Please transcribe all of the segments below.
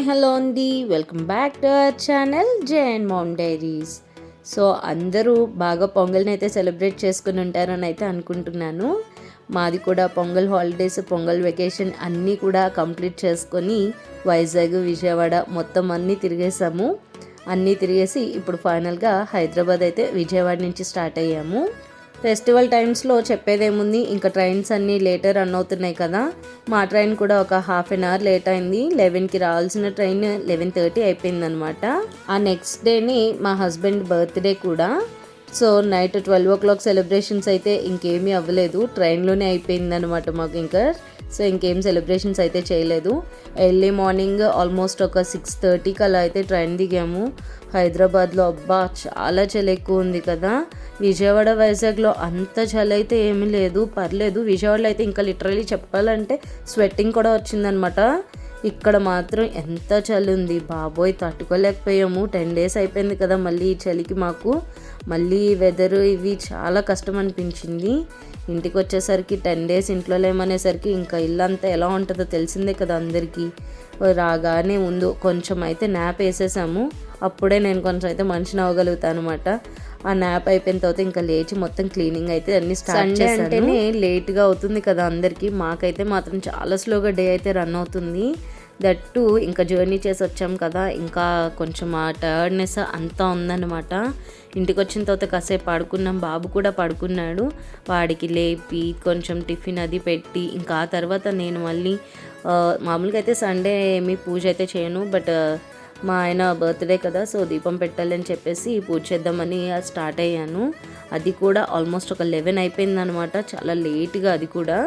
Hi hello అండి. Welcome back to our channel J and Mount Diaries. So అందరూ బాగా పొంగల్ని అయితే సెలబ్రేట్ చేసుకుని ఉంటారని అయితే అనుకుంటున్నాను. మాది కూడా పొంగల్ హాలిడేస్ పొంగల్ వెకేషన్ అన్నీ కూడా కంప్లీట్ చేసుకొని వైజాగ్ విజయవాడ మొత్తం అన్నీ తిరిగేసాము. అన్నీ తిరిగేసి ఇప్పుడు ఫైనల్గా హైదరాబాద్ అయితే విజయవాడ నుంచి స్టార్ట్ అయ్యాము. ఫెస్టివల్ టైమ్స్లో చెప్పేదేముంది? ఇంకా ట్రైన్స్ అన్నీ లేటర్ రన్ అవుతున్నాయి కదా. మా ట్రైన్ కూడా ఒక హాఫ్ అన్ అవర్ లేట్ అయింది. లెవెన్కి రావాల్సిన ట్రైన్ లెవెన్ థర్టీ అయిపోయిందనమాట. ఆ నెక్స్ట్ డేని మా హస్బెండ్ బర్త్డే కూడా so night twelve o'clock celebrations అయితే ఇంకేమీ అవ్వలేదు. ట్రైన్లోనే అయిపోయిందనమాట మాకు ఇంకా. సో ఇంకేం సెలబ్రేషన్స్ అయితే చేయలేదు. ఎర్లీ మార్నింగ్ ఆల్మోస్ట్ ఒక సిక్స్ థర్టీకి అలా అయితే ట్రైన్ దిగాము. హైదరాబాద్లో అబ్బా చాలా చలి ఎక్కువ ఉంది కదా. విజయవాడ వైజాగ్లో అంత చలి అయితే ఏమీ లేదు. పర్లేదు విజయవాడలో అయితే ఇంకా లిటరలీ చెప్పాలంటే స్వెట్టింగ్ కూడా వచ్చిందనమాట ఇక్కడ మాత్రం ఎంత చలి ఉంది. బాబోయ్ తట్టుకోలేకపోయాము. టెన్ డేస్ అయిపోయింది కదా మళ్ళీ ఈ చలికి మాకు. మళ్ళీ వెదర్ ఇవి చాలా కష్టం అనిపించింది. ఇంటికి వచ్చేసరికి టెన్ డేస్ ఇంట్లో లేమనేసరికి ఇంకా ఇల్లంతా ఎలా ఉంటుందో తెలిసిందే కదా అందరికీ. రాగానే ముందు కొంచెం అయితే న్యాప్ వేసేసాము. అప్పుడే నేను కొంచెం అయితే మనిషిని అవ్వగలుగుతాను అనమాట ఆ న్యాప్ అయిపోయిన తర్వాత ఇంకా లేచి మొత్తం క్లీనింగ్ అయితే అన్ని స్టార్ట్ అంటేనే లేట్గా అవుతుంది కదా అందరికీ. మాకైతే మాత్రం చాలా స్లోగా డే అయితే రన్ అవుతుంది. దట్టు ఇంకా జర్నీ చేసి వచ్చాం కదా ఇంకా కొంచెం ఆ టర్డ్నెస్ అంతా ఉందన్నమాట. ఇంటికి వచ్చిన తర్వాత కాసేపు పడుకున్నాం బాబు కూడా పడుకున్నాడు. వాడికి లేపి కొంచెం టిఫిన్ అది పెట్టి ఇంకా ఆ తర్వాత నేను మళ్ళీ మామూలుగా అయితే సండే ఏమీ పూజ అయితే చేయను బట్ మా ఆయన బర్త్డే కదా సో దీపం పెట్టాలని చెప్పేసి పూజ చేద్దామని స్టార్ట్ అయ్యాను. అది కూడా ఆల్మోస్ట్ ఒక లెవెన్ అయిపోయిందనమాట చాలా లేట్గా అది కూడా.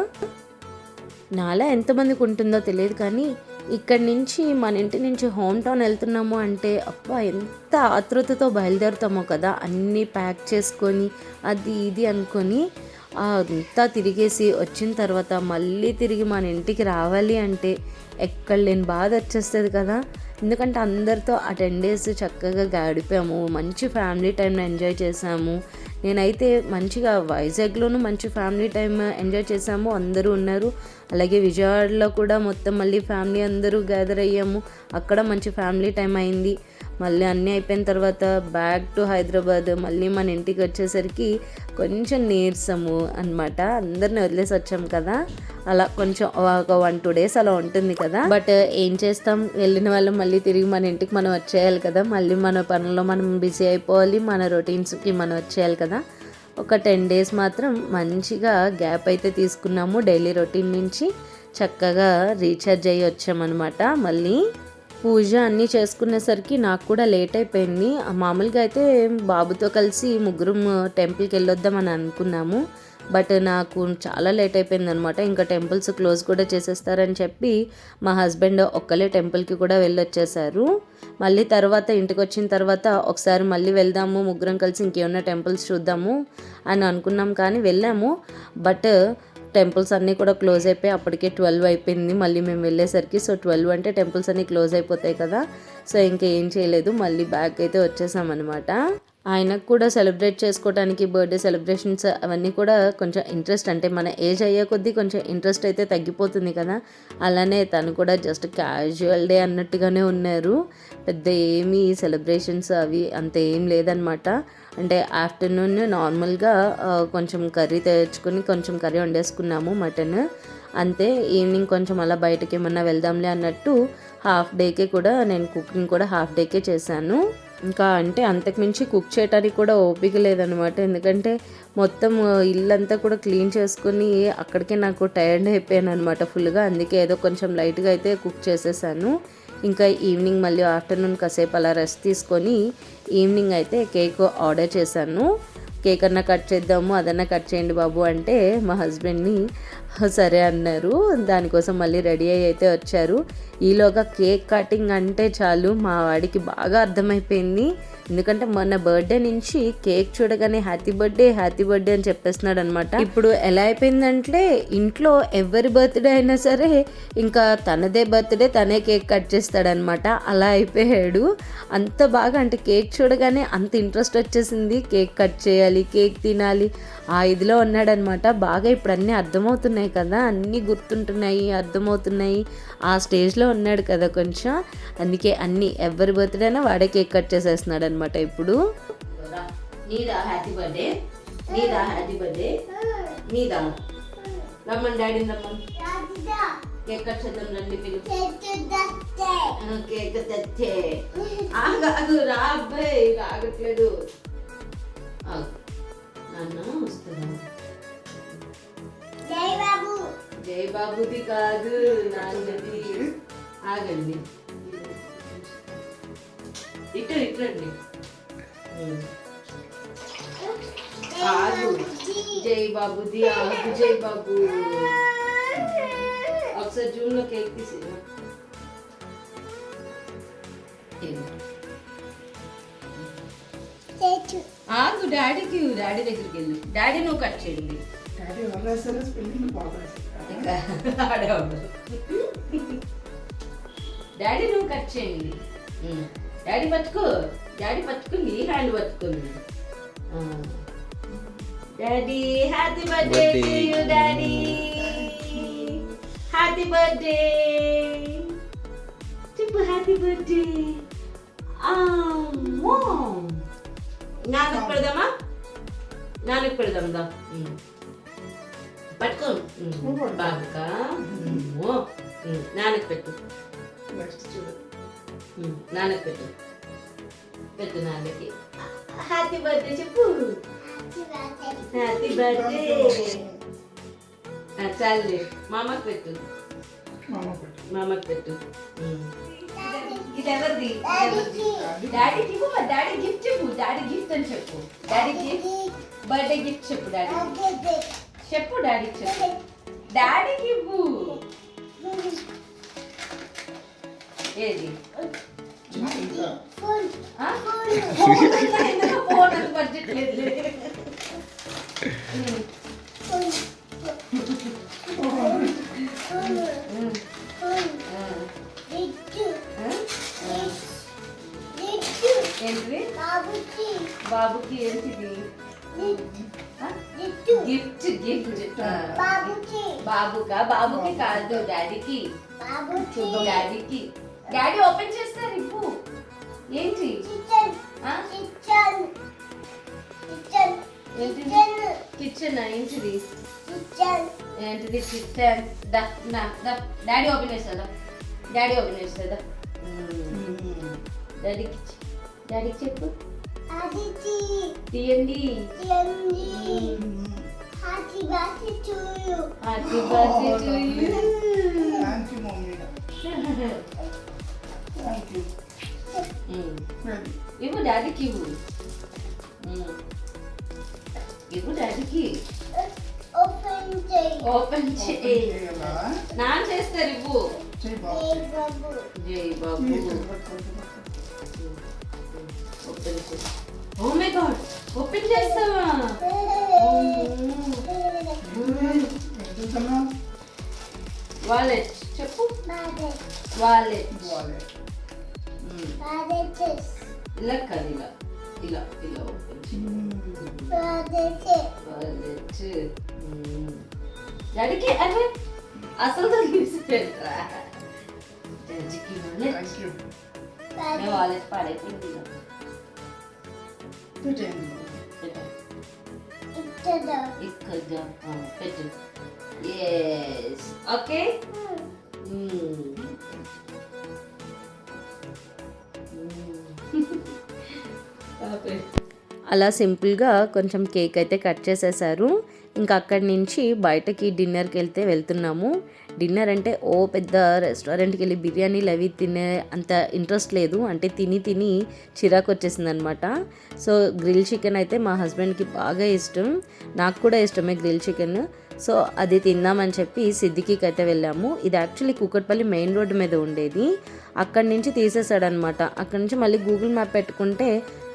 నాలా ఎంతమందికి ఉంటుందో తెలియదు కానీ ఇక్కడి నుంచి మన ఇంటి నుంచి హోమ్ టౌన్ వెళ్తున్నాము అంటే అబ్బా ఎంత ఆతృతతో బయలుదేరుతామో కదా. అన్నీ ప్యాక్ చేసుకొని అది ఇది అనుకొని అంతా తిరిగేసి వచ్చిన తర్వాత మళ్ళీ తిరిగి మన ఇంటికి రావాలి అంటే ఎక్కడ లేని బాధ వచ్చేస్తుంది కదా. ఎందుకంటే అందరితో ఆ టెన్ డేస్ చక్కగా గడిపాము మంచి ఫ్యామిలీ టైంని ఎంజాయ్ చేసాము నేనైతే మంచిగా వైజాగ్లోనూ మంచి ఫ్యామిలీ టైం ఎంజాయ్ చేసాము అందరూ ఉన్నారు. అలాగే విజయవాడలో కూడా మొత్తం మళ్ళీ ఫ్యామిలీ అందరూ గ్యాదర్ అయ్యాము. అక్కడ మంచి ఫ్యామిలీ టైం అయింది. మళ్ళీ అన్నీ అయిపోయిన తర్వాత బ్యాక్ టు హైదరాబాద్. మళ్ళీ మన ఇంటికి వచ్చేసరికి కొంచెం నీరసము అనమాట అందరిని వదిలేసి వచ్చాం కదా. అలా కొంచెం ఒక వన్ టూ డేస్ అలా ఉంటుంది కదా. బట్ ఏం చేస్తాం? వెళ్ళిన వాళ్ళు మళ్ళీ తిరిగి మన ఇంటికి మనం వచ్చేయాలి కదా. మళ్ళీ మన పనుల్లో మనం బిజీ అయిపోవాలి. మన రొటీన్స్కి మనం వచ్చేయాలి కదా. ఒక టెన్ డేస్ మాత్రం మంచిగా గ్యాప్ అయితే తీసుకున్నాము డైలీ రొటీన్ నుంచి. చక్కగా రీఛార్జ్ అయ్యి వచ్చామన్నమాట. మళ్ళీ పూజ అన్నీ చేసుకునేసరికి నాకు కూడా లేట్ అయిపోయింది. మామూలుగా అయితే బాబుతో కలిసి ముగ్గురం టెంపుల్కి వెళ్ళొద్దామని అనుకున్నాము. బట్ నాకు చాలా లేట్ అయిపోయింది అనమాట ఇంకా టెంపుల్స్ క్లోజ్ కూడా చేసేస్తారని చెప్పి మా హస్బెండ్ ఒక్కలే టెంపుల్కి కూడా వెళ్ళొచ్చేసారు. మళ్ళీ తర్వాత ఇంటికి వచ్చిన తర్వాత ఒకసారి మళ్ళీ వెళ్దాము ముగ్గురం కలిసి ఇంకేమన్నా టెంపుల్స్ చూద్దాము అని అనుకున్నాం కానీ వెళ్ళాము. బట్ టెంపుల్స్ అన్నీ కూడా క్లోజ్ అయిపోయి అప్పటికే ట్వెల్వ్ అయిపోయింది. మళ్ళీ మేము వెళ్ళేసరికి సో ట్వెల్వ్ అంటే టెంపుల్స్ అన్నీ క్లోజ్ అయిపోతాయి కదా. సో ఇంకా ఏం చేయలేదు. మళ్ళీ బ్యాక్ అయితే వచ్చేసామన్నమాట ఆయనకు కూడా సెలబ్రేట్ చేసుకోవడానికి బర్త్డే సెలబ్రేషన్స్ అవన్నీ కూడా కొంచెం ఇంట్రెస్ట్. అంటే మన ఏజ్ అయ్యే కొద్దీ కొంచెం ఇంట్రెస్ట్ అయితే తగ్గిపోతుంది కదా. అలానే తను కూడా జస్ట్ క్యాజువల్ డే అన్నట్టుగానే ఉన్నారు. పెద్ద ఏమీ సెలబ్రేషన్స్ అవి అంత ఏం లేదనమాట అంటే ఆఫ్టర్నూన్ నార్మల్గా కొంచెం కర్రీ తెచ్చుకొని కొంచెం కర్రీ వండేసుకున్నాము మటన్. అంతే ఈవినింగ్ కొంచెం అలా బయటకి ఏమన్నా వెళ్దాంలే అన్నట్టు హాఫ్ డేకే కూడా నేను కుకింగ్ కూడా హాఫ్ డేకే చేశాను. ఇంకా అంటే అంతకుమించి కుక్ చేయడానికి కూడా ఓపిక లేదనమాట ఎందుకంటే మొత్తం ఇల్లంతా కూడా క్లీన్ చేసుకుని అక్కడికే నాకు టైర్డ్ అయిపోయాను అనమాట ఫుల్గా అందుకే ఏదో కొంచెం లైట్గా అయితే కుక్ చేసేసాను. ఇంకా ఈవినింగ్ మళ్ళీ ఆఫ్టర్నూన్ కాసేపు అలా రెస్ట్ తీసుకొని ఈవినింగ్ అయితే కేక్ ఆర్డర్ చేశాను. కేక్ అన్నా కట్ చేద్దాము అదన్నా కట్ చేయండి బాబు అంటే మా హస్బెండ్ని సరే అన్నారు. దానికోసం మళ్ళీ రెడీ అయ్యి అయితే వచ్చారు. ఈలోగా కేక్ కటింగ్ అంటే చాలు మా వాడికి బాగా అర్థమైపోయింది. ఎందుకంటే మొన్న బర్త్డే నుంచి కేక్ చూడగానే హ్యాపీ బర్త్డే హ్యాపీ బర్త్డే అని చెప్పేస్తున్నాడు అనమాట ఇప్పుడు ఎలా అయిపోయిందంటే ఇంట్లో ఎవరి బర్త్డే అయినా సరే ఇంకా తనదే బర్త్డే తనే కేక్ కట్ చేస్తాడనమాట. అలా అయిపోయాడు. అంత బాగా అంటే కేక్ చూడగానే అంత ఇంట్రెస్ట్ వచ్చేసింది కేక్ కట్ చేయాలి కేక్ తినాలి. ఆ ఇదిలో ఉన్నాడనమాట. బాగా ఇప్పుడు అన్నీ అర్థమవుతున్నాయి కదా. అన్నీ గుర్తుంటున్నాయి అర్థమవుతున్నాయి. ఆ స్టేజ్లో ఉన్నాడు కదా కొంచెం. అందుకే అన్నీ ఎవరి బర్త్డే అయినా వాడే కేక్ కట్ చేసేస్తున్నాడు అనమాట ఇప్పుడు. Nida happy birthday Nida happy birthday Nida? రమ్మని డాడీని రమ్మని. కేక్ కట్ చేద్దాం రండి పిలు కేక్ తెచ్చే ఆగ ఆగు రా రాగట్లేదు నాన్న వస్తున్నా జై బాబుది కాదు నాన్నది ఆగండి ఇటు ఇట్రండి ఆగు జై బాబుది ఆగు జై బాబు ఒకసారి జూన్లో కేక్ తీసి ఆగు డాడీకి డాడీ దగ్గరికి వెళ్ళు. డాడీ నువ్వు కట్ చేయండి డాడీ స్పెల్లింగ్ నువ్వు కట్ చేయండి. డాడీ పట్టుకో డాడీ పట్టుకుంది హ్యాండ్ పట్టుకుంది. Daddy happy birthday to you daddy. Happy birthday. చెప్పు హ్యాపీ బర్త్డే. అమ్మో. నాన్నకు పెడదామా? నాన్నకు పెడదాం దా. పట్టుకో. ఉమ్. నాన్నకు పెట్టు. నెక్స్ట్ చూడు. ఉమ్. నాన్నకు పెట్టు. పెట్టు నాన్నకి హ్యాపీ బర్త్డే చెప్పు. హ్యాపీ బర్త్డే చాలే మామకు పెట్టు. మామ పెట్టు. మామకు పెట్టు. ఇది ఎవరిది? డాడీ ఇవ్వు మరి డాడీ గిఫ్ట్ చెప్పు. డాడీ గిఫ్ట్ అని చెప్పు. డాడీ గిఫ్ట్ బర్త్డే గిఫ్ట్ చెప్పు డాడీ చెప్పు డాడీ చెప్పు. డాడీకి ఇవ్వు ఏది? ఫోన్ బడ్జెట్ లేదు? బాబుకి. ఏంటిది? గిఫ్ట్. గిఫ్ట్. బాబుకా. బాబుకి? కాదు డాడీకి. డాడీకి. డాడీ ఓపెన్ చేస్తారు ఇప్పు. ఏంటి? కిచెన్. ఏంటిది? ఏంటిది? కిచెన్. దా నా దా. డాడీ ఓపెన్ చేస్తుందా డాడీ ఓపెన్ చేస్తుందా డాడీకి చె- డాడీకి చెప్పు తీయండి happy birthday to you thank you mummy thank you very ఇవ్వు డాడీకి ఇవ్వు ఉమ్. ఇవ్వు డాడీకి ఓపెన్ చేయి చేయాలా నాన్న చేస్తారు ఇవ్వు చేయి బాబు జై బాబు ఈ ఇక్కడ పట్టుకో, ఇక్కడ పట్టుకో. ఓపెన్ చేసి ఓ మై గాడ్ ఓపెన్ చేస్తావా? వాలెట్ చెప్పు వాలెట్. ఇలా కాదు ఇలా ఇలా ఇలా ఓపెన్ చేయి వాలెట్ డాడీకి అరే అసలు తీసుకెళ్ళరా డాడీకి వాలెట్ పాడైపోయింది ఇలా. పెట్టేయండి. పెట్టు. ఇక్కడ పెట్టు ఎస్ ఓకే అలా సింపుల్గా కొంచెం కేక్ అయితే కట్ చేసేసారు ఇంకా అక్కడి నుంచి బయటకి డిన్నర్కి వెళ్తే వెళ్తున్నాము. డిన్నర్ అంటే ఓ పెద్ద రెస్టారెంట్కి వెళ్ళి బిర్యానీలు అవి తినే అంత ఇంట్రెస్ట్ లేదు. అంటే తిని తిని చిరాకు వచ్చేసింది అనమాట సో గ్రిల్ చికెన్ అయితే మా హస్బెండ్కి బాగా ఇష్టం. నాకు కూడా ఇష్టమే గ్రిల్ చికెన్. సో అది తిందామని చెప్పి సిద్దికీకి అయితే వెళ్ళాము. ఇది యాక్చువల్లీ కూకట్పల్లి మెయిన్ రోడ్డు మీద ఉండేది. అక్కడి నుంచి తీసేసాడనమాట అక్కడి నుంచి మళ్ళీ గూగుల్ మ్యాప్ పెట్టుకుంటే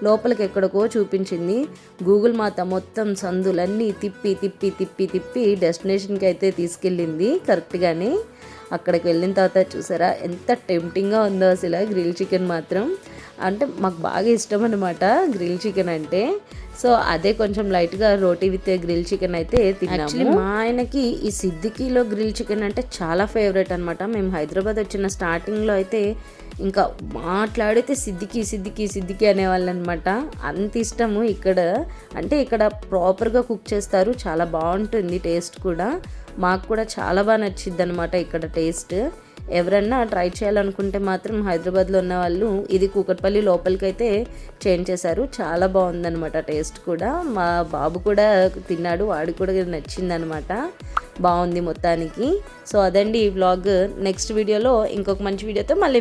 లోపలికి ఎక్కడికో చూపించింది. గూగుల్ మాత మొత్తం సందులన్నీ తిప్పి తిప్పి తిప్పి తిప్పి డెస్టినేషన్కి అయితే తీసుకెళ్ళింది కరెక్ట్గానే అక్కడికి వెళ్ళిన తర్వాత చూసారా ఎంత టెంప్టింగ్గా ఉందో అసలు. గ్రిల్ చికెన్ మాత్రం. అంటే మాకు బాగా ఇష్టం అనమాట గ్రిల్ చికెన్ అంటే. సో అదే కొంచెం లైట్గా రోటీ విత్ గ్రిల్ చికెన్ అయితే తిన్నాము. మా ఆయనకి ఈ సిద్దికిలో గ్రిల్ చికెన్ అంటే చాలా ఫేవరెట్ అనమాట మేము హైదరాబాద్ వచ్చిన స్టార్టింగ్లో అయితే ఇంకా మాట్లాడితే సిద్దికి సిద్దికి సిద్దికి అనేవాళ్ళు అనమాట అంత ఇష్టము ఇక్కడ. అంటే ఇక్కడ ప్రాపర్గా కుక్ చేస్తారు. చాలా బాగుంటుంది టేస్ట్ కూడా. మాకు కూడా చాలా బాగా నచ్చిద్ది అనమాట ఇక్కడ టేస్ట్. ఎవరన్నా ట్రై చేయాలనుకుంటే మాత్రం హైదరాబాద్లో ఉన్న వాళ్ళు ఇది కూకట్పల్లి లోపలికైతే చేంజ్ చేశారు. చాలా బాగుందనమాట టేస్ట్ కూడా. మా బాబు కూడా తిన్నాడు వాడు కూడా నచ్చిందనమాట బాగుంది మొత్తానికి. సో అదండి ఈ వ్లాగ్. నెక్స్ట్ వీడియోలో ఇంకొక మంచి వీడియోతో మళ్ళీ